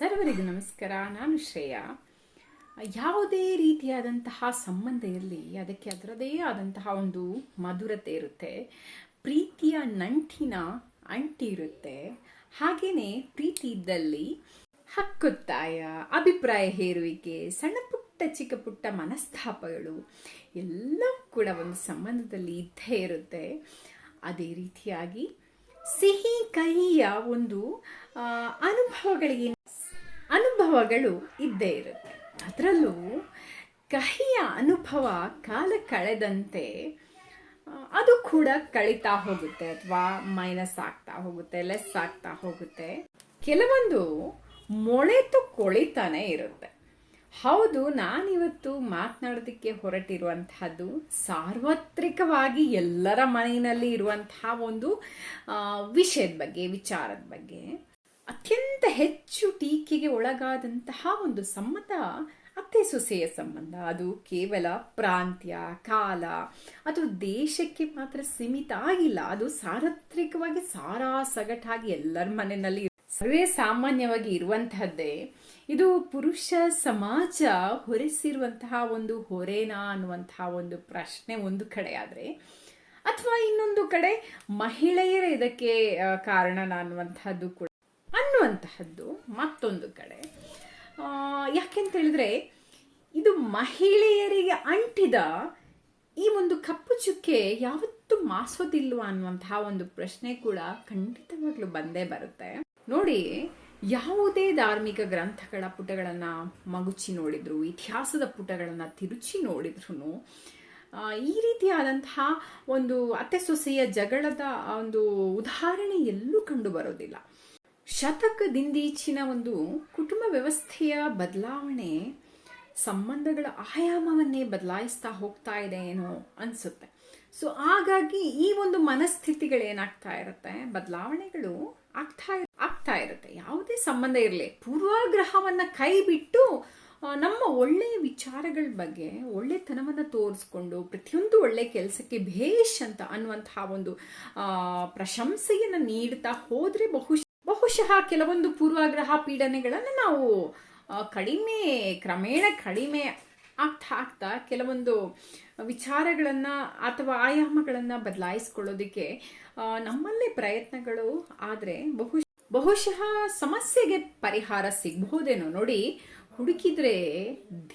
ಸರ್ವರಿಗೂ ನಮಸ್ಕಾರ, ನಾನು ಶ್ರೇಯಾ. ಯಾವುದೇ ರೀತಿಯಾದಂತಹ ಸಂಬಂಧ ಇರಲಿ, ಅದಕ್ಕೆ ಅದರದೇ ಆದಂತಹ ಒಂದು ಮಧುರತೆ ಇರುತ್ತೆ. ಪ್ರೀತಿಯ ನಂಟಿನ ಅಂಟಿ ಇರುತ್ತೆ. ಹಾಗೆಯೇ ಪ್ರೀತಿ ಇದ್ದಲ್ಲಿ ಹಕ್ಕೊತ್ತಾಯ, ಅಭಿಪ್ರಾಯ ಹೇರುವಿಕೆ, ಸಣ್ಣ ಪುಟ್ಟ, ಚಿಕ್ಕ ಪುಟ್ಟ ಮನಸ್ತಾಪಗಳು, ಎಲ್ಲವೂ ಕೂಡ ಒಂದು ಸಂಬಂಧದಲ್ಲಿ ಇದ್ದೇ ಇರುತ್ತೆ. ಅದೇ ರೀತಿಯಾಗಿ ಸಿಹಿ ಕಹಿಯ ಒಂದು ಅನುಭವಗಳಿಗೆ ಅನುಭವಗಳು ಇದ್ದೇ ಇರುತ್ತೆ. ಅದರಲ್ಲೂ ಕಹಿಯ ಅನುಭವ ಕಾಲ ಕಳೆದಂತೆ ಅದು ಕೂಡ ಕಳೀತಾ ಹೋಗುತ್ತೆ ಅಥವಾ ಮೈನಸ್ ಆಗ್ತಾ ಹೋಗುತ್ತೆ ಲೆಸ್ ಆಗ್ತಾ ಹೋಗುತ್ತೆ. ಕೆಲವೊಂದು ಮೊಳೆತು ಕೊಳಿತಾನೆ ಇರುತ್ತೆ. ಹೌದು, ನಾನಿವತ್ತು ಮಾತನಾಡೋದಕ್ಕೆ ಹೊರಟಿರುವಂತಹದ್ದು ಸಾರ್ವತ್ರಿಕವಾಗಿ ಎಲ್ಲರ ಮನೆಯಲ್ಲಿ ಇರುವಂತಹ ಒಂದು ವಿಷಯದ ಬಗ್ಗೆ, ವಿಚಾರದ ಬಗ್ಗೆ. ಅತ್ಯಂತ ಹೆಚ್ಚು ಟೀಕೆಗೆ ಒಳಗಾದಂತಹ ಒಂದು ಸಮ್ಮತ ಅತ್ತೆ ಸೊಸೆಯ ಸಂಬಂಧ. ಅದು ಕೇವಲ ಪ್ರಾಂತ್ಯ, ಕಾಲ ಅಥವಾ ದೇಶಕ್ಕೆ ಮಾತ್ರ ಸೀಮಿತ ಆಗಿಲ್ಲ. ಅದು ಸಾರ್ವತ್ರಿಕವಾಗಿ ಸಾರಾ ಸಗಟಾಗಿ ಎಲ್ಲರ ಮನೆಯಲ್ಲಿ ಸರ್ವೇ ಸಾಮಾನ್ಯವಾಗಿ ಇರುವಂತಹದ್ದೇ, ಇದು ಪುರುಷ ಸಮಾಜ ಹೊರಿಸಿರುವಂತಹ ಒಂದು ಹೊರೇನಾ ಅನ್ನುವಂತಹ ಒಂದು ಪ್ರಶ್ನೆ ಒಂದು ಕಡೆ ಆದ್ರೆ, ಅಥವಾ ಇನ್ನೊಂದು ಕಡೆ ಮಹಿಳೆಯರೇ ಇದಕ್ಕೆ ಕಾರಣನ ಅನ್ನುವಂಥದ್ದು ಕೂಡ. ಅನ್ನುವಂತಹದ್ದು ಮತ್ತೊಂದು ಕಡೆ. ಆ, ಯಾಕೆಂತ ಹೇಳಿದ್ರೆ ಇದು ಮಹಿಳೆಯರಿಗೆ ಅಂಟಿದ ಈ ಒಂದು ಕಪ್ಪು ಚುಕ್ಕೆ ಯಾವತ್ತೂ ಮಾಸೋದಿಲ್ವಾ ಅನ್ನುವಂತಹ ಒಂದು ಪ್ರಶ್ನೆ ಕೂಡ ಖಂಡಿತವಾಗ್ಲೂ ಬಂದೇ ಬರುತ್ತೆ. ನೋಡಿ ಯಾವುದೇ ಧಾರ್ಮಿಕ ಗ್ರಂಥಗಳ ಪುಟಗಳನ್ನ ಮಗುಚಿ ನೋಡಿದ್ರು ಇತಿಹಾಸದ ಪುಟಗಳನ್ನ ತಿರುಚಿ ನೋಡಿದ್ರು ಈ ರೀತಿಯಾದಂತಹ ಒಂದು ಅತ್ತೆ ಸೊಸೆಯ ಜಗಳದ ಒಂದು ಉದಾಹರಣೆ ಎಲ್ಲೂ ಕಂಡು ಬರೋದಿಲ್ಲ. ಶತಕದಿಂದೀಚಿನ ಒಂದು ಕುಟುಂಬ ವ್ಯವಸ್ಥೆಯ ಬದಲಾವಣೆ ಸಂಬಂಧಗಳ ಆಯಾಮವನ್ನೇ ಬದಲಾಯಿಸ್ತಾ ಹೋಗ್ತಾ ಇದೆ ಏನೋ ಅನಿಸುತ್ತೆ. ಸೊ ಹಾಗಾಗಿ ಈ ಒಂದು ಮನಸ್ಥಿತಿಗಳೇನಾಗ್ತಾ ಇರುತ್ತೆ? ಬದಲಾವಣೆಗಳು ಆಗ್ತಾ ಆಗ್ತಾ ಇರುತ್ತೆ. ಯಾವುದೇ ಸಂಬಂಧ ಇರಲಿ, ಪೂರ್ವಾಗ್ರಹವನ್ನು ಕೈ ಬಿಟ್ಟು ನಮ್ಮ ಒಳ್ಳೆಯ ವಿಚಾರಗಳ ಬಗ್ಗೆ ಒಳ್ಳೆತನವನ್ನು ತೋರಿಸ್ಕೊಂಡು, ಪ್ರತಿಯೊಂದು ಒಳ್ಳೆ ಕೆಲಸಕ್ಕೆ ಭೇಷ್ ಅಂತ ಅನ್ನುವಂತಹ ಒಂದು ಪ್ರಶಂಸೆಯನ್ನ ನೀಡ್ತಾ ಹೋದರೆ ಬಹುಶಃ ಬಹುಶಃ ಕೆಲವೊಂದು ಪೂರ್ವಾಗ್ರಹ ಪೀಡನೆಗಳನ್ನು ನಾವು ಕಡಿಮೆ, ಕ್ರಮೇಣ ಕಡಿಮೆ ಆಗ್ತಾ ಆಗ್ತಾ ಕೆಲವೊಂದು ವಿಚಾರಗಳನ್ನ ಅಥವಾ ಆಯಾಮಗಳನ್ನ ಬದಲಾಯಿಸ್ಕೊಳ್ಳೋದಕ್ಕೆ ನಮ್ಮಲ್ಲೇ ಪ್ರಯತ್ನಗಳು ಆದ್ರೆ ಬಹು ಬಹುಶಃ ಸಮಸ್ಯೆಗೆ ಪರಿಹಾರ ಸಿಗ್ಬಹುದೇನೋ ನೋಡಿ, ಹುಡುಕಿದ್ರೆ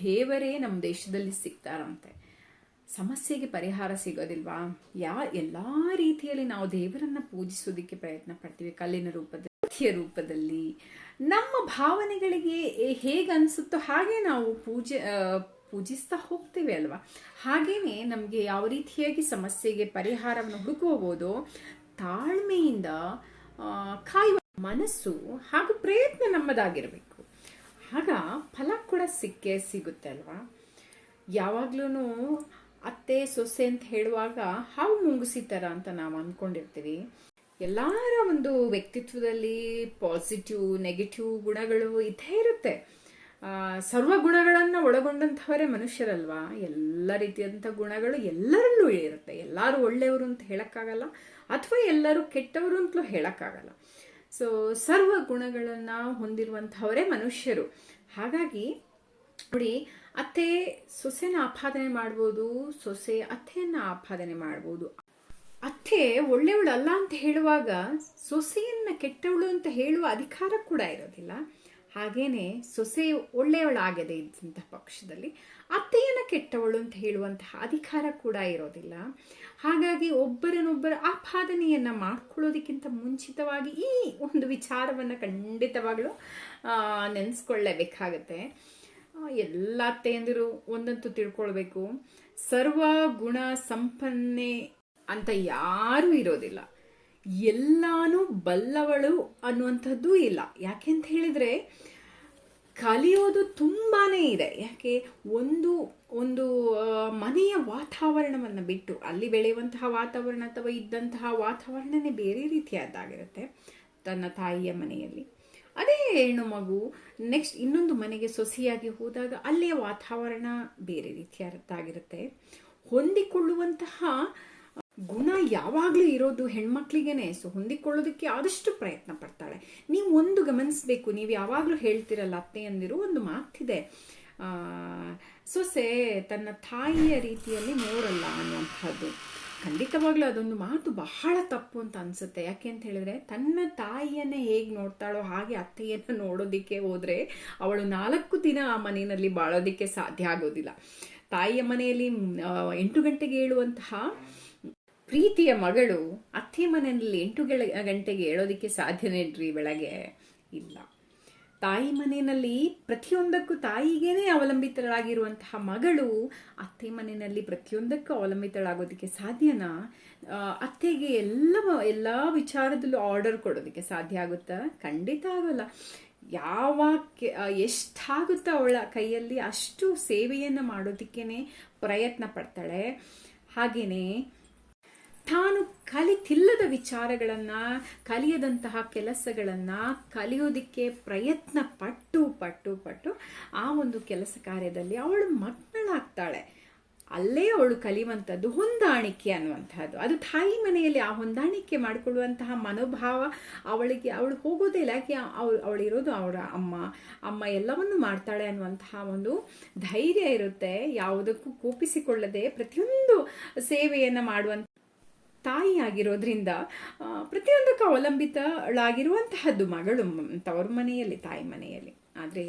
ದೇವರೇ ನಮ್ಮ ದೇಶದಲ್ಲಿ ಸಿಗ್ತಾರಂತೆ. ಸಮಸ್ಯೆಗೆ ಪರಿಹಾರ ಸಿಗೋದಿಲ್ವಾ? ಯಾ, ಎಲ್ಲ ರೀತಿಯಲ್ಲಿ ನಾವು ದೇವರನ್ನ ಪೂಜಿಸೋದಕ್ಕೆ ಪ್ರಯತ್ನ ಪಡ್ತೀವಿ ಕಲ್ಲಿನ ರೂಪದಲ್ಲಿ. ಮೂರ್ತಿಯ ರೂಪದಲ್ಲಿ ನಮ್ಮ ಭಾವನೆಗಳಿಗೆ ಹೇಗೆ ಅನಿಸುತ್ತೋ ಹಾಗೆ ನಾವು ಪೂಜೆ ಪೂಜಿಸ್ತಾ ಹೋಗ್ತೇವೆ ಅಲ್ವಾ? ಹಾಗೇ ನಮಗೆ ಯಾವ ರೀತಿಯಾಗಿ ಸಮಸ್ಯೆಗೆ ಪರಿಹಾರವನ್ನು ಹುಡುಕಬಹುದು ತಾಳ್ಮೆಯಿಂದ ಕಾಯುವ ಮನಸ್ಸು ಹಾಗೂ ಪ್ರಯತ್ನ ನಮ್ಮದಾಗಿರಬೇಕು. ಆಗ ಫಲ ಕೂಡ ಸಿಕ್ಕೇ ಸಿಗುತ್ತೆ ಅಲ್ವಾ? ಯಾವಾಗ್ಲೂ ಅತ್ತೆ ಸೊಸೆ ಅಂತ ಹೇಳುವಾಗ ಹಾವು ಮುಂಗುಸಿ ಥರ ಅಂತ ನಾವು ಅಂದ್ಕೊಂಡಿರ್ತೀವಿ ಎಲ್ಲರ ಒಂದು ವ್ಯಕ್ತಿತ್ವದಲ್ಲಿ ಪಾಸಿಟಿವ್ ನೆಗೆಟಿವ್ ಗುಣಗಳು ಇದ್ದೇ ಇರುತ್ತೆ. ಸರ್ವ ಗುಣಗಳನ್ನು ಒಳಗೊಂಡಂಥವರೇ ಮನುಷ್ಯರಲ್ವಾ? ಎಲ್ಲ ರೀತಿಯಾದಂಥ ಗುಣಗಳು ಎಲ್ಲರಲ್ಲೂ ಇರುತ್ತೆ. ಎಲ್ಲರೂ ಒಳ್ಳೆಯವರು ಅಂತ ಹೇಳೋಕ್ಕಾಗಲ್ಲ, ಅಥವಾ ಎಲ್ಲರೂ ಕೆಟ್ಟವರು ಅಂತಲೂ ಹೇಳೋಕ್ಕಾಗಲ್ಲ. ಸೊ ಸರ್ವ ಗುಣಗಳನ್ನು ಹೊಂದಿರುವಂಥವರೇ ಮನುಷ್ಯರು. ಹಾಗಾಗಿ, ನೋಡಿ, ಅತ್ತೆ ಸೊಸೆನ ಆಪಾದನೆ ಮಾಡ್ಬೋದು, ಸೊಸೆ ಅತ್ತೆಯನ್ನು ಆಪಾದನೆ ಮಾಡ್ಬೋದು. ಅತ್ತೆ ಒಳ್ಳೆಯವಳು ಅಲ್ಲ ಅಂತ ಹೇಳುವಾಗ ಸೊಸೆಯನ್ನು ಕೆಟ್ಟವಳು ಅಂತ ಹೇಳುವ ಅಧಿಕಾರ ಕೂಡ ಇರೋದಿಲ್ಲ. ಹಾಗೇನೆ ಸೊಸೆ ಒಳ್ಳೆಯವಳಾಗದೆ ಇದ್ದಂಥ ಪಕ್ಷದಲ್ಲಿ ಅತ್ತೆಯನ್ನು ಕೆಟ್ಟವಳು ಅಂತ ಹೇಳುವಂತಹ ಅಧಿಕಾರ ಕೂಡ ಇರೋದಿಲ್ಲ. ಹಾಗಾಗಿ ಒಬ್ಬರನ್ನೊಬ್ಬರ ಆಪಾದನೆಯನ್ನು ಮಾಡ್ಕೊಳ್ಳೋದಕ್ಕಿಂತ ಮುಂಚಿತವಾಗಿ ಈ ಒಂದು ವಿಚಾರವನ್ನು ಖಂಡಿತವಾಗಲೂ ನೆನೆಸ್ಕೊಳ್ಳೇಬೇಕಾಗತ್ತೆ. ಎಲ್ಲ ಅತ್ತೆಯಂದಿರು ಒಂದಂತೂ ತಿಳ್ಕೊಳ್ಬೇಕು. ಸರ್ವ ಗುಣ ಸಂಪನ್ನೆ ಅಂತ ಯಾರೂ ಇರೋದಿಲ್ಲ. ಎಲ್ಲಾನು ಬಲ್ಲವಳು ಅನ್ನುವಂಥದ್ದು ಇಲ್ಲ. ಯಾಕೆ ಅಂತ ಹೇಳಿದ್ರೆ, ಕಲಿಯೋದು ತುಂಬಾ ಇದೆ. ಯಾಕೆ? ಒಂದು ಒಂದು ಮನೆಯ ವಾತಾವರಣವನ್ನು ಬಿಟ್ಟು, ಅಲ್ಲಿ ಬೆಳೆಯುವಂತಹ ವಾತಾವರಣ ಅಥವಾ ಇದ್ದಂತಹ ವಾತಾವರಣನೇ ಬೇರೆ ರೀತಿಯಾದಾಗಿರುತ್ತೆ ತನ್ನ ತಾಯಿಯ ಮನೆಯಲ್ಲಿ. ಅದೇ ಹೆಣ್ಣು ಮಗು ನೆಕ್ಸ್ಟ್ ಇನ್ನೊಂದು ಮನೆಗೆ ಸೊಸೆಯಾಗಿ ಹೋದಾಗ ಅಲ್ಲಿಯ ವಾತಾವರಣ ಬೇರೆ ರೀತಿಯಾಗಿರುತ್ತೆ ಹೊಂದಿಕೊಳ್ಳುವಂತಹ ಗುಣ ಯಾವಾಗಲೂ ಇರೋದು ಹೆಣ್ಮಕ್ಳಿಗೇನೆ. ಸೊ ಹೊಂದಿಕೊಳ್ಳೋದಕ್ಕೆ ಆದಷ್ಟು ಪ್ರಯತ್ನ ಪಡ್ತಾಳೆ. ನೀವು ಒಂದು ಗಮನಿಸಬೇಕು. ನೀವು ಯಾವಾಗಲೂ ಹೇಳ್ತಿರಲ್ಲ, ಅತ್ತೆ ಅಂದಿರು ಒಂದು ಮಾತಿದೆ. ಸೊಸೆ ತನ್ನ ತಾಯಿಯ ರೀತಿಯಲ್ಲಿ ನೋಡಲ್ಲ ಅನ್ನುವಂಥದ್ದು. ಖಂಡಿತವಾಗ್ಲೂ ಅದೊಂದು ಮಾತು ಬಹಳ ತಪ್ಪು ಅಂತ ಅನ್ಸುತ್ತೆ. ಯಾಕೆ ಅಂತ ಹೇಳಿದ್ರೆ, ತನ್ನ ತಾಯಿಯನ್ನೇ ಹೇಗೆ ನೋಡ್ತಾಳೋ ಹಾಗೆ ಅತ್ತೆಯನ್ನು ನೋಡೋದಿಕ್ಕೆ ಹೋದ್ರೆ ಅವಳು ನಾಲ್ಕು ದಿನ ಆ ಮನೆಯಲ್ಲಿ ಬಾಳೋದಿಕ್ಕೆ ಸಾಧ್ಯ ಆಗೋದಿಲ್ಲ. ತಾಯಿಯ ಮನೆಯಲ್ಲಿ ಎಂಟು ಗಂಟೆಗೆ ಏಳುವಂತಹ ಪ್ರೀತಿಯ ಮಗಳು ಅತ್ತೆ ಮನೆಯಲ್ಲಿ ಎಂಟು ಗಂಟೆಗೆ ಹೇಳೋದಕ್ಕೆ ಸಾಧ್ಯನೇನ್ರಿ ಬೆಳಗ್ಗೆ? ಇಲ್ಲ. ತಾಯಿ ಮನೆಯಲ್ಲಿ ಪ್ರತಿಯೊಂದಕ್ಕೂ ತಾಯಿಗೇನೆ ಅವಲಂಬಿತಳಾಗಿರುವಂತಹ ಮಗಳು ಅತ್ತೆ ಮನೆಯಲ್ಲಿ ಪ್ರತಿಯೊಂದಕ್ಕೂ ಅವಲಂಬಿತಳಾಗೋದಕ್ಕೆ ಸಾಧ್ಯನಾ? ಅತ್ತೆಗೆ ಎಲ್ಲ ಎಲ್ಲ ವಿಚಾರದಲ್ಲೂ ಆರ್ಡರ್ ಕೊಡೋದಕ್ಕೆ ಸಾಧ್ಯ ಆಗುತ್ತಾ? ಖಂಡಿತ ಆಗೋಲ್ಲ. ಯಾವ ಕೆ- ಎಷ್ಟಾಗುತ್ತೋ ಅವಳ ಕೈಯಲ್ಲಿ ಅಷ್ಟು ಸೇವೆಯನ್ನು ಮಾಡೋದಕ್ಕೇನೆ ಪ್ರಯತ್ನ ಪಡ್ತಾಳೆ. ಹಾಗೇನೆ ತಾನು ಕಲಿತಿಲ್ಲದ ವಿಚಾರಗಳನ್ನು, ಕಲಿಯದಂತಹ ಕೆಲಸಗಳನ್ನು ಕಲಿಯೋದಿಕ್ಕೆ ಪ್ರಯತ್ನ ಪಟ್ಟು ಪಟ್ಟು ಪಟ್ಟು ಆ ಒಂದು ಕೆಲಸ ಕಾರ್ಯದಲ್ಲಿ ಅವಳು ಮಗ್ನಳಾಗ್ತಾಳೆ. ಅಲ್ಲೇ ಅವಳು ಕಲಿಯುವಂಥದ್ದು ಹೊಂದಾಣಿಕೆ ಅನ್ನುವಂಥದ್ದು. ಅದು ತಾಯಿ ಮನೆಯಲ್ಲಿ ಆ ಹೊಂದಾಣಿಕೆ ಮಾಡಿಕೊಳ್ಳುವಂತಹ ಮನೋಭಾವ ಅವಳಿಗೆ, ಅವಳು ಹೋಗೋದೇ ಇಲ್ಲ. ಯಾಕೆ ಅವಳು ಅವಳಿರೋದು ಅವಳ ಅಮ್ಮ. ಅಮ್ಮ ಎಲ್ಲವನ್ನು ಮಾಡ್ತಾಳೆ ಅನ್ನುವಂತಹ ಒಂದು ಧೈರ್ಯ ಇರುತ್ತೆ. ಯಾವುದಕ್ಕೂ ಕೋಪಿಸಿಕೊಳ್ಳದೆ ಪ್ರತಿಯೊಂದು ಸೇವೆಯನ್ನು ಮಾಡುವಂಥ ತಾಯಿ ಆಗಿರೋದ್ರಿಂದ ಆ, ಪ್ರತಿಯೊಂದಕ್ಕೂ ಅವಲಂಬಿತಳಾಗಿರುವಂತಹದ್ದು ಮಗಳು ತವರು ಮನೆಯಲ್ಲಿ ತಾಯಿ ಮನೆಯಲ್ಲಿ. ಆದರೆ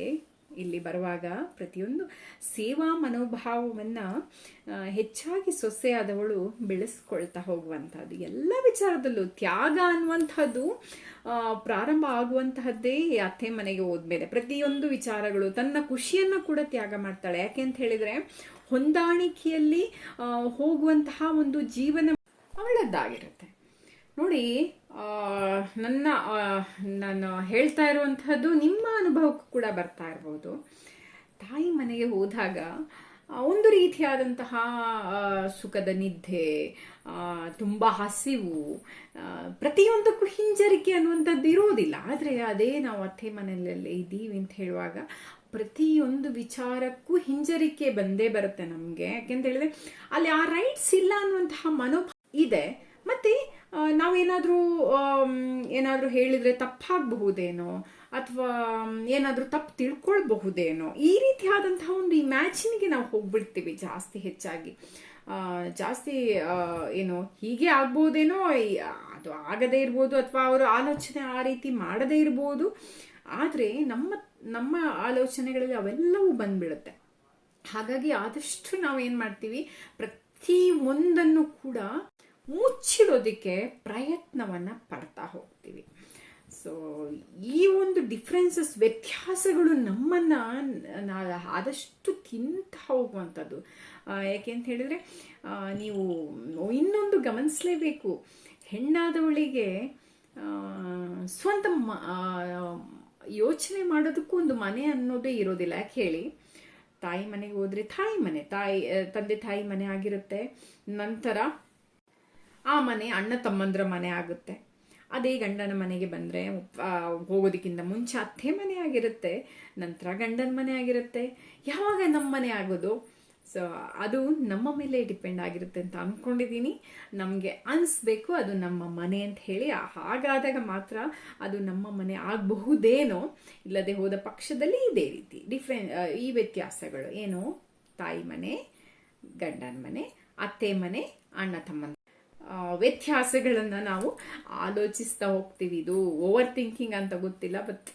ಇಲ್ಲಿ ಬರುವಾಗ ಪ್ರತಿಯೊಂದು ಸೇವಾ ಮನೋಭಾವವನ್ನು ಹೆಚ್ಚಾಗಿ ಸೊಸೆಯಾದವಳು ಬೆಳೆಸ್ಕೊಳ್ತಾ ಹೋಗುವಂಥದ್ದು ಎಲ್ಲ ವಿಚಾರದಲ್ಲೂ ತ್ಯಾಗ ಅನ್ನುವಂಥದ್ದು ಪ್ರಾರಂಭ ಆಗುವಂತಹದ್ದೇ ಅತ್ತೆ ಮನೆಗೆ ಹೋದ್ಮೇಲೆ. ಪ್ರತಿಯೊಂದು ವಿಚಾರಗಳು ತನ್ನ ಖುಷಿಯನ್ನು ಕೂಡ ತ್ಯಾಗ ಮಾಡ್ತಾಳೆ. ಯಾಕೆ ಅಂತ ಹೇಳಿದರೆ ಹೊಂದಾಣಿಕೆಯಲ್ಲಿ ಹೋಗುವಂತಹ ಒಂದು ಜೀವನ ಅವಳದ್ದಾಗಿರುತ್ತೆ ನೋಡಿ ನನ್ನ ನಾನು ಹೇಳ್ತಾ ಇರುವಂಥದ್ದು ನಿಮ್ಮ ಅನುಭವಕ್ಕೂ ಕೂಡ ಬರ್ತಾ ಇರ್ಬೋದು. ತಾಯಿ ಮನೆಗೆ ಹೋದಾಗ ಒಂದು ರೀತಿಯಾದಂತಹ ಸುಖದ ನಿದ್ದೆ ತುಂಬ ಹಸಿವು ಪ್ರತಿಯೊಂದಕ್ಕೂ ಹಿಂಜರಿಕೆ ಅನ್ನುವಂಥದ್ದು ಇರೋದಿಲ್ಲ. ಆದರೆ ಅದೇ ನಾವು ಅತ್ತೆ ಮನೆಯಲ್ಲೇ ಇದ್ದೀವಿ ಅಂತ ಹೇಳುವಾಗ, ಪ್ರತಿಯೊಂದು ವಿಚಾರಕ್ಕೂ ಹಿಂಜರಿಕೆ ಬಂದೇ ಬರುತ್ತೆ ನಮಗೆ. ಯಾಕೆಂತ ಹೇಳಿದ್ರೆ, ಅಲ್ಲಿ ಆ ರೈಟ್ಸ್ ಇಲ್ಲ ಅನ್ನುವಂತಹ ಮನೋಭಾವ ಇದೆ. ಮತ್ತೆ ನಾವೇನಾದರೂ ಏನಾದರೂ ಹೇಳಿದರೆ ತಪ್ಪಾಗಬಹುದೇನೋ, ಅಥವಾ ಏನಾದರೂ ತಪ್ಪು ತಿಳ್ಕೊಳ್ಬಹುದೇನೋ, ಈ ರೀತಿಯಾದಂತಹ ಒಂದು ಇಮ್ಯಾಜಿನ್ಗೆ ನಾವು ಹೋಗ್ಬಿಡ್ತೀವಿ ಜಾಸ್ತಿ ಹೆಚ್ಚಾಗಿ. ಜಾಸ್ತಿ ಏನು, ಹೀಗೆ ಆಗ್ಬೋದೇನೋ ಅದು ಆಗದೇ ಇರ್ಬೋದು, ಅಥವಾ ಅವರ ಆಲೋಚನೆ ಆ ರೀತಿ ಮಾಡದೇ ಇರ್ಬೋದು. ಆದರೆ, ನಮ್ಮ ನಮ್ಮ ಆಲೋಚನೆಗಳಲ್ಲಿ ಅವೆಲ್ಲವೂ ಬಂದ್ಬಿಡುತ್ತೆ. ಹಾಗಾಗಿ ಆದಷ್ಟು ನಾವು ಏನು ಮಾಡ್ತೀವಿ, ಪ್ರತಿ ಒಂದನ್ನು ಕೂಡ ಮುಚ್ಚಿಡೋದಕ್ಕೆ ಪ್ರಯತ್ನವನ್ನು ಪಡ್ತಾ ಹೋಗ್ತೀವಿ. ಸೊ ಈ ಒಂದು ಡಿಫ್ರೆನ್ಸಸ್ ವ್ಯತ್ಯಾಸಗಳು ನಮ್ಮನ್ನು ಆದಷ್ಟು ತಿಂತ ಹೋಗುವಂಥದ್ದು. ಯಾಕೆ ಅಂತ ಹೇಳಿದ್ರೆ ನೀವು ಇನ್ನೊಂದು ಗಮನಿಸಲೇಬೇಕು. ಹೆಣ್ಣಾದವಳಿಗೆ ಸ್ವಂತ ಯೋಚನೆ ಮಾಡೋದಕ್ಕೂ ಒಂದು ಮನೆ ಅನ್ನೋದೇ ಇರೋದಿಲ್ಲ. ಯಾಕೆ ಹೇಳಿ? ತಾಯಿ ಮನೆಗೆ ಹೋದರೆ ತಾಯಿ ಮನೆ, ತಾಯಿ, ತಂದೆ ತಾಯಿ ಮನೆ ಆಗಿರುತ್ತೆ. ನಂತರ ಆ ಮನೆ ಅಣ್ಣ ತಮ್ಮಂದ್ರ ಮನೆ ಆಗುತ್ತೆ. ಅದೇ ಗಂಡನ ಮನೆಗೆ ಬಂದರೆ ಹೋಗೋದಕ್ಕಿಂತ ಮುಂಚೆ ಅತ್ತೆ ಮನೆ ಆಗಿರುತ್ತೆ, ನಂತರ ಗಂಡನ ಮನೆ ಆಗಿರುತ್ತೆ. ಯಾವಾಗ ನಮ್ಮ ಮನೆ ಆಗೋದು? ಸೊ ಅದು ನಮ್ಮ ಮೇಲೆ ಡಿಪೆಂಡ್ ಆಗಿರುತ್ತೆ ಅಂತ ಅಂದ್ಕೊಂಡಿದ್ದೀನಿ ನಮಗೆ ಅನಿಸ್ಬೇಕು ಅದು ನಮ್ಮ ಮನೆ ಅಂತ ಹೇಳಿ. ಹಾಗಾದಾಗ ಮಾತ್ರ ಅದು ನಮ್ಮ ಮನೆ ಆಗಬಹುದೇನೋ, ಇಲ್ಲದೆ ಹೋದ ಪಕ್ಷದಲ್ಲಿ ಇದೇ ರೀತಿ. ಡಿಫ್ರೆನ್ ಈ ವ್ಯತ್ಯಾಸಗಳು. ಏನು? ತಾಯಿ ಮನೆ, ಗಂಡನ ಮನೆ, ಅತ್ತೆ ಮನೆ, ಅಣ್ಣ ತಮ್ಮನ ವ್ಯತ್ಯಾಸಗಳನ್ನ ನಾವು ಆಲೋಚಿಸ್ತಾ ಹೋಗ್ತೀವಿ. ಇದು ಓವರ್ ಥಿಂಕಿಂಗ್ ಅಂತ ಗೊತ್ತಿಲ್ಲ ಬಟ್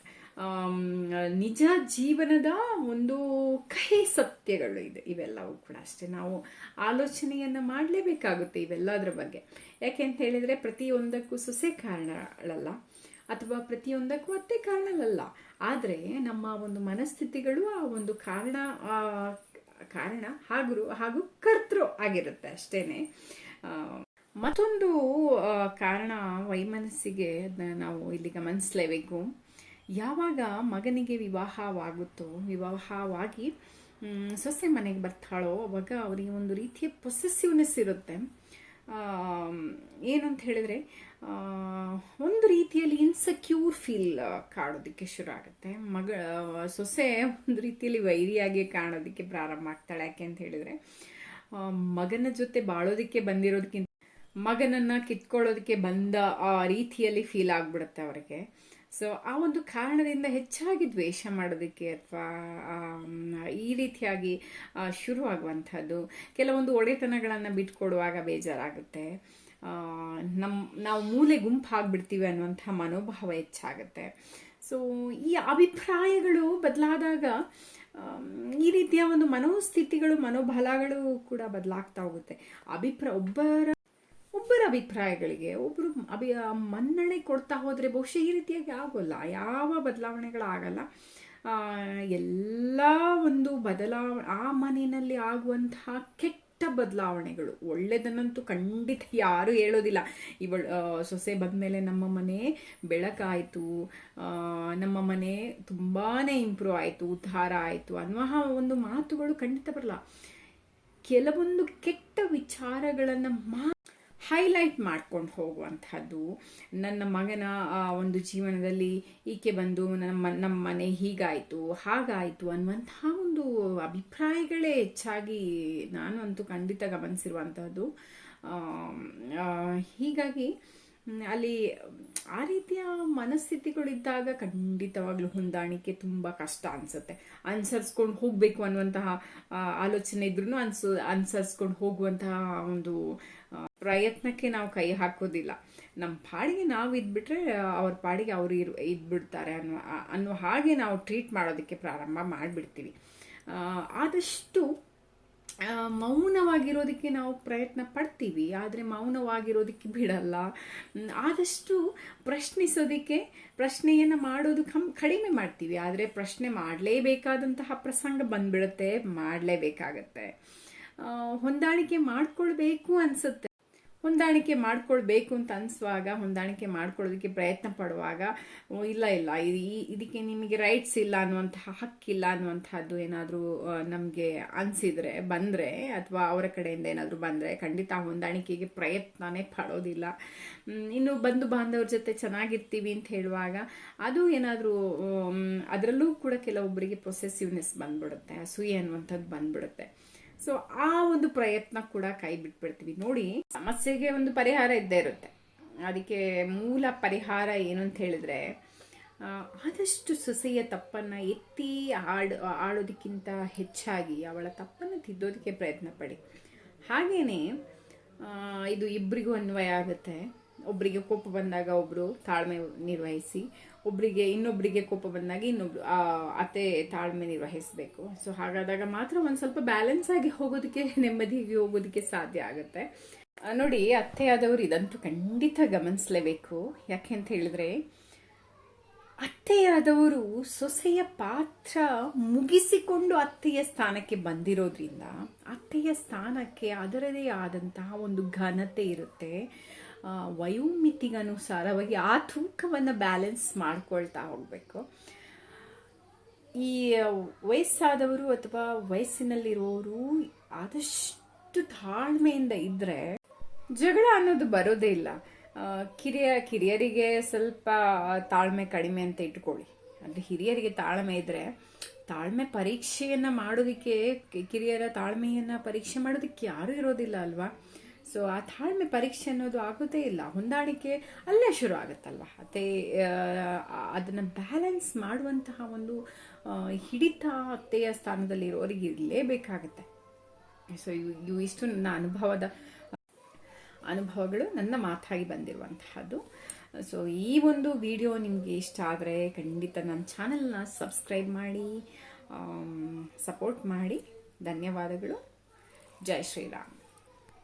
ನಿಜ ಜೀವನದ ಒಂದು ಕಹಿ ಸತ್ಯಗಳು ಇದೆ. ಇವೆಲ್ಲವೂ ಕೂಡ ಅಷ್ಟೇ. ನಾವು ಆಲೋಚನೆಯನ್ನು ಮಾಡಲೇಬೇಕಾಗುತ್ತೆ ಇವೆಲ್ಲದರ ಬಗ್ಗೆ. ಯಾಕೆ ಅಂತ ಹೇಳಿದರೆ ಪ್ರತಿಯೊಂದಕ್ಕೂ ಸೊಸೆ ಕಾರಣಗಳಲ್ಲ ಅಥವಾ ಪ್ರತಿಯೊಂದಕ್ಕೂ ಅತ್ತೆ ಕಾರಣಗಳಲ್ಲ. ಆದರೆ ನಮ್ಮ ಒಂದು ಮನಸ್ಥಿತಿಗಳು ಆ ಒಂದು ಕಾರಣ ಕಾರಣ ಹಾಗೂ ಹಾಗೂ ಕರ್ತೃ ಆಗಿರುತ್ತೆ ಅಷ್ಟೇನೆ. ಆ, ಮತ್ತೊಂದು ಕಾರಣ ವೈಮನಸ್ಸಿಗೆ ನಾವು ಇಲ್ಲಿ ಗಮನಿಸಲೇಬೇಕು. ಯಾವಾಗ ಮಗನಿಗೆ ವಿವಾಹವಾಗುತ್ತೋ, ವಿವಾಹವಾಗಿ ಸೊಸೆ ಮನೆಗೆ ಬರ್ತಾಳೋ, ಅವಾಗ ಅವರಿಗೆ ಒಂದು ರೀತಿಯ ಪೊಸೆಸಿವ್ನೆಸ್ ಇರುತ್ತೆ. ಏನು ಅಂತ ಹೇಳಿದ್ರೆ ಒಂದು ರೀತಿಯಲ್ಲಿ ಇನ್ಸೆಕ್ಯೂರ್ ಫೀಲ್ ಕಾಣೋದಕ್ಕೆ ಶುರು ಆಗುತ್ತೆ. ಮಗ ಸೊಸೆ ಒಂದು ರೀತಿಯಲ್ಲಿ ವೈರಿಯಾಗಿ ಕಾಣೋದಕ್ಕೆ ಪ್ರಾರಂಭ ಆಗ್ತಾಳೆ. ಯಾಕೆ ಅಂತ ಹೇಳಿದ್ರೆ ಮಗನ ಜೊತೆ ಬಾಳೋದಕ್ಕೆ ಬಂದಿರೋದಕ್ಕಿಂತ ಮಗನನ್ನ ಕಿತ್ಕೊಳ್ಳೋದಕ್ಕೆ ಬಂದ ಆ ರೀತಿಯಲ್ಲಿ ಫೀಲ್ ಆಗ್ಬಿಡುತ್ತೆ ಅವರಿಗೆ. ಸೊ ಆ ಒಂದು ಕಾರಣದಿಂದ ಹೆಚ್ಚಾಗಿ ದ್ವೇಷ ಮಾಡೋದಕ್ಕೆ ಅಥವಾ ಈ ರೀತಿಯಾಗಿ ಶುರು ಶುರುವಾಗುವಂಥದ್ದು ಕೆಲವೊಂದು ಒಡೆತನಗಳನ್ನು ಬಿಟ್ಕೊಡುವಾಗ ಬೇಜಾರಾಗುತ್ತೆ. ನಮ್ಮ ನಾವು ಮೂಲೆ ಗುಂಪು ಆಗ್ಬಿಡ್ತೀವಿ ಅನ್ನುವಂಥ ಮನೋಭಾವ ಹೆಚ್ಚಾಗುತ್ತೆ. ಸೊ ಈ ಅಭಿಪ್ರಾಯಗಳು ಬದಲಾದಾಗ ಈ ರೀತಿಯ ಒಂದು ಮನೋಸ್ಥಿತಿಗಳು, ಮನೋಬಲಗಳು ಕೂಡ ಬದಲಾಗ್ತಾ ಹೋಗುತ್ತೆ. ಅಭಿಪ್ರಾಯ ಒಬ್ಬರ ಒಬ್ಬರ ಅಭಿಪ್ರಾಯಗಳಿಗೆ ಒಬ್ಬರು ಅಭಿ ಮನ್ನಣೆ ಕೊಡ್ತಾ ಹೋದರೆ ಬಹುಶಃ ಈ ರೀತಿಯಾಗಿ ಆಗೋಲ್ಲ. ಯಾವ ಬದಲಾವಣೆಗಳಾಗಲ್ಲ. ಎಲ್ಲ ಒಂದು ಬದಲಾವ, ಆ ಮನೆಯಲ್ಲಿ ಆಗುವಂತಹ ಕೆಟ್ಟ ಬದಲಾವಣೆಗಳು. ಒಳ್ಳೆಯದನ್ನಂತೂ ಖಂಡಿತ ಯಾರು ಹೇಳೋದಿಲ್ಲ. ಇವಳು ಸೊಸೆ ಬಂದಮೇಲೆ ನಮ್ಮ ಮನೆ ಬೆಳಕಾಯಿತು. ನಮ್ಮ ಮನೆ ತುಂಬಾ ಇಂಪ್ರೂವ್ ಆಯಿತು. ಉದ್ಧಾರ ಆಯಿತು ಅನ್ನುವ ಒಂದು ಮಾತುಗಳು ಖಂಡಿತ ಬರಲ್ಲ. ಕೆಲವೊಂದು ಕೆಟ್ಟ ವಿಚಾರಗಳನ್ನು ಮಾ ಹೈಲೈಟ್ ಮಾಡ್ಕೊಂಡು ಹೋಗುವಂಥದ್ದು. ನನ್ನ ಮಗನ ಒಂದು ಜೀವನದಲ್ಲಿ ಈಕೆ ಬಂದು ನಮ್ಮ ನಮ್ಮ ಮನೆ ಹೀಗಾಯಿತು, ಹಾಗಾಯಿತು ಅನ್ನುವಂಥ ಒಂದು ಅಭಿಪ್ರಾಯಗಳೇ ಹೆಚ್ಚಾಗಿ ನಾನು ಅಂತೂ ಖಂಡಿತ ಗಮನಿಸಿರುವಂಥದ್ದು. ಹೀಗಾಗಿ ಅಲ್ಲಿ ಆ ರೀತಿಯ ಮನಸ್ಥಿತಿಗಳಿದ್ದಾಗ ಖಂಡಿತವಾಗ್ಲೂ ಹೊಂದಾಣಿಕೆ ತುಂಬ ಕಷ್ಟ ಅನ್ಸುತ್ತೆ. ಅನುಸರಿಸ್ಕೊಂಡು ಹೋಗಬೇಕು ಅನ್ನುವಂತಹ ಆಲೋಚನೆ ಇದ್ರೂ ಅನ್ಸು, ಅನುಸರಿಸ್ಕೊಂಡು ಹೋಗುವಂತಹ ಒಂದು ಪ್ರಯತ್ನಕ್ಕೆ ನಾವು ಕೈ ಹಾಕೋದಿಲ್ಲ. ನಮ್ಮ ಪಾಡಿಗೆ ನಾವು ಇದ್ಬಿಟ್ರೆ ಅವ್ರ ಪಾಡಿಗೆ ಅವರು ಇರು, ಇದ್ಬಿಡ್ತಾರೆ ಅನ್ನೋ ಅನ್ನೋ ಹಾಗೆ ನಾವು ಟ್ರೀಟ್ ಮಾಡೋದಕ್ಕೆ ಪ್ರಾರಂಭ ಮಾಡಿಬಿಡ್ತೀವಿ. ಆದಷ್ಟು ಮೌನವಾಗಿರೋದಕ್ಕೆ ನಾವು ಪ್ರಯತ್ನ ಪಡ್ತೀವಿ. ಆದರೆ ಮೌನವಾಗಿರೋದಕ್ಕೆ ಬಿಡಲ್ಲ. ಆದಷ್ಟು ಪ್ರಶ್ನಿಸೋದಕ್ಕೆ, ಪ್ರಶ್ನೆಯನ್ನು ಮಾಡೋದು ಕಮ್, ಕಡಿಮೆ ಮಾಡ್ತೀವಿ. ಆದರೆ ಪ್ರಶ್ನೆ ಮಾಡಲೇಬೇಕಾದಂತಹ ಪ್ರಸಂಗ ಬಂದ್ಬಿಡುತ್ತೆ, ಮಾಡಲೇಬೇಕಾಗತ್ತೆ. ಹೊಂದಾಣಿಕೆ ಮಾಡ್ಕೊಳ್ಬೇಕು ಅನ್ಸುತ್ತೆ. ಹೊಂದಾಣಿಕೆ ಮಾಡ್ಕೊಳ್ಬೇಕು ಅಂತ ಅನಿಸುವಾಗ, ಹೊಂದಾಣಿಕೆ ಮಾಡ್ಕೊಳ್ಳೋದಕ್ಕೆ ಪ್ರಯತ್ನ ಪಡುವಾಗ ಇಲ್ಲ ಇಲ್ಲ ಇದಕ್ಕೆ ನಿಮಗೆ ರೈಟ್ಸ್ ಇಲ್ಲ ಅನ್ನುವಂತಹ ಹಕ್ಕಿಲ್ಲ ಅನ್ನುವಂಥದ್ದು ಏನಾದರೂ ನಮಗೆ ಅನಿಸಿದ್ರೆ, ಬಂದರೆ, ಅಥವಾ ಅವರ ಕಡೆಯಿಂದ ಏನಾದರೂ ಬಂದರೆ ಖಂಡಿತ ಹೊಂದಾಣಿಕೆಗೆ ಪ್ರಯತ್ನನೇ ಪಡೋದಿಲ್ಲ. ಇನ್ನು ಬಂಧು ಬಾಂಧವ್ರ ಜೊತೆ ಚೆನ್ನಾಗಿರ್ತೀವಿ ಅಂತ ಹೇಳುವಾಗ, ಅದು ಏನಾದರೂ ಅದರಲ್ಲೂ ಕೂಡ ಕೆಲವೊಬ್ಬರಿಗೆ ಪ್ರೊಸೆಸಿವ್ನೆಸ್ ಬಂದ್ಬಿಡುತ್ತೆ, ಅಸೂಯೆ ಅನ್ನುವಂಥದ್ದು ಬಂದ್ಬಿಡುತ್ತೆ. ಸೊ ಆ ಒಂದು ಪ್ರಯತ್ನ ಕೂಡ ಕೈ ಬಿಟ್ಬಿಡ್ತೀವಿ. ನೋಡಿ, ಸಮಸ್ಯೆಗೆ ಒಂದು ಪರಿಹಾರ ಇದ್ದೇ ಇರುತ್ತೆ. ಅದಕ್ಕೆ ಮೂಲ ಪರಿಹಾರ ಏನು ಅಂತ ಹೇಳಿದ್ರೆ ಆದಷ್ಟು ಸೊಸೆಯ ತಪ್ಪನ್ನ ಎತ್ತಿ ಆಡ್ ಆಡೋದಕ್ಕಿಂತ ಹೆಚ್ಚಾಗಿ ಅವಳ ತಪ್ಪನ್ನು ತಿದ್ದೋದಕ್ಕೆ ಪ್ರಯತ್ನ ಪಡಿ. ಹಾಗೇನೆ ಇದು ಇಬ್ಬರಿಗೂ ಅನ್ವಯ ಆಗುತ್ತೆ. ಒಬ್ಬರಿಗೆ ಕೋಪ ಬಂದಾಗ ಒಬ್ಬರು ತಾಳ್ಮೆ ನಿರ್ವಹಿಸಿ ಒಬ್ಬರಿಗೆ ಇನ್ನೊಬ್ಬರಿಗೆ ಕೋಪ ಬಂದಾಗ ಇನ್ನೊಬ್ರು ಅತ್ತೆ ತಾಳ್ಮೆ ನಿರ್ವಹಿಸಬೇಕು. ಸೊ ಹಾಗಾದಾಗ ಮಾತ್ರ ಒಂದು ಸ್ವಲ್ಪ ಬ್ಯಾಲೆನ್ಸ್ ಆಗಿ ಹೋಗೋದಕ್ಕೆ ನೆಮ್ಮದಿಗೆ ಹೋಗೋದಕ್ಕೆ ಸಾಧ್ಯ ಆಗುತ್ತೆ. ನೋಡಿ ಅತ್ತೆಯಾದವರು ಇದಂತೂ ಖಂಡಿತ ಗಮನಿಸಲೇಬೇಕು. ಯಾಕೆ ಅಂತ ಹೇಳಿದ್ರೆ ಅತ್ತೆಯಾದವರು ಸೊಸೆಯ ಪಾತ್ರ ಮುಗಿಸಿಕೊಂಡು ಅತ್ತೆಯ ಸ್ಥಾನಕ್ಕೆ ಬಂದಿರೋದ್ರಿಂದ, ಅತ್ತೆಯ ಸ್ಥಾನಕ್ಕೆ ಅದರದೇ ಆದಂತಹ ಒಂದು ಘನತೆ ಇರುತ್ತೆ. ವಯೋಮಿತಿಗನುಸಾರವಾಗಿ ಆ ತೂಕವನ್ನು ಬ್ಯಾಲೆನ್ಸ್ ಮಾಡ್ಕೊಳ್ತಾ ಹೋಗಬೇಕು. ಈ ವಯಸ್ಸಾದವರು ಅಥವಾ ವಯಸ್ಸಿನಲ್ಲಿರೋರು ಆದಷ್ಟು ತಾಳ್ಮೆಯಿಂದ ಇದ್ದರೆ ಜಗಳ ಅನ್ನೋದು ಬರೋದೇ ಇಲ್ಲ. ಕಿರಿಯ, ಕಿರಿಯರಿಗೆ ಸ್ವಲ್ಪ ತಾಳ್ಮೆ ಕಡಿಮೆ ಅಂತ ಇಟ್ಕೊಳ್ಳಿ. ಅಂದರೆ ಹಿರಿಯರಿಗೆ ತಾಳ್ಮೆ ಇದ್ರೆ ತಾಳ್ಮೆ ಪರೀಕ್ಷೆಯನ್ನ ಮಾಡೋದಕ್ಕೆ, ಕಿರಿಯರ ತಾಳ್ಮೆಯನ್ನ ಪರೀಕ್ಷೆ ಮಾಡೋದಕ್ಕೆ ಯಾರೂ ಇರೋದಿಲ್ಲ ಅಲ್ವಾ? ಸೊ ಆ ತಾಳ್ಮೆ ಪರೀಕ್ಷೆ ಅನ್ನೋದು ಆಗೋದೇ ಇಲ್ಲ. ಹೊಂದಾಣಿಕೆ ಅಲ್ಲೇ ಶುರು ಆಗುತ್ತಲ್ವ? ಅದೇ ಅದನ್ನು ಬ್ಯಾಲೆನ್ಸ್ ಮಾಡುವಂತಹ ಒಂದು ಹಿಡಿತ ಅತ್ತೆಯ ಸ್ಥಾನದಲ್ಲಿ ಇರೋರಿಗೆ ಇರಲೇಬೇಕಾಗತ್ತೆ. ಸೊ ಇವು ಇಷ್ಟು ನನ್ನ ಅನುಭವದ, ಅನುಭವಗಳು, ನನ್ನ ಮಾತಾಗಿ ಬಂದಿರುವಂತಹದ್ದು. ಸೊ ಈ ಒಂದು ವಿಡಿಯೋ ನಿಮಗೆ ಇಷ್ಟ ಆದರೆ ಖಂಡಿತ ನನ್ನ ಚಾನಲ್ನ ಸಬ್ಸ್ಕ್ರೈಬ್ ಮಾಡಿ ಸಪೋರ್ಟ್ ಮಾಡಿ. ಧನ್ಯವಾದಗಳು. ಜೈ ಶ್ರೀರಾಮ್.